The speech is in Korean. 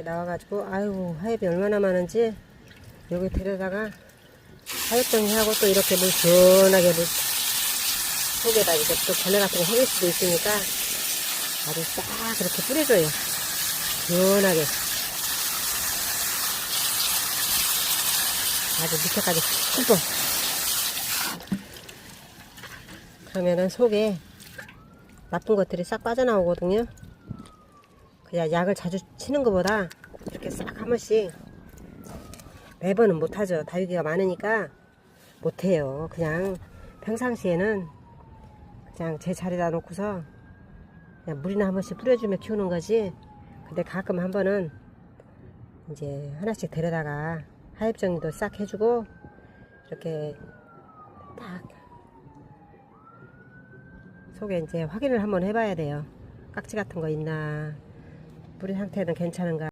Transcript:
이렇게 나와가지고 아이고 하엽이 얼마나 많은지 여기 데려다가 하엽정리 하고 또 이렇게 물 시원하게 물 속에다 이제 또 벌레 같은 거 생길 수도 있으니까 아주 싹 그렇게 뿌려줘요. 시원하게. 아주 밑에까지 흠뻑. 그러면은 속에 나쁜 것들이 싹 빠져나오거든요. 그냥 약을 자주 치는 것보다 이렇게 싹 한 번씩 매번은 못하죠. 다육이가 많으니까 못해요. 그냥 평상시에는 그냥 제 자리에다 놓고서 그냥 물이나 한 번씩 뿌려주며 키우는 거지. 근데 가끔 한 번은 이제 하나씩 데려다가 하엽 정리도 싹 해주고 이렇게 딱 속에 이제 확인을 한번 해봐야 돼요. 깍지 같은 거 있나, 뿌리 상태는 괜찮은가.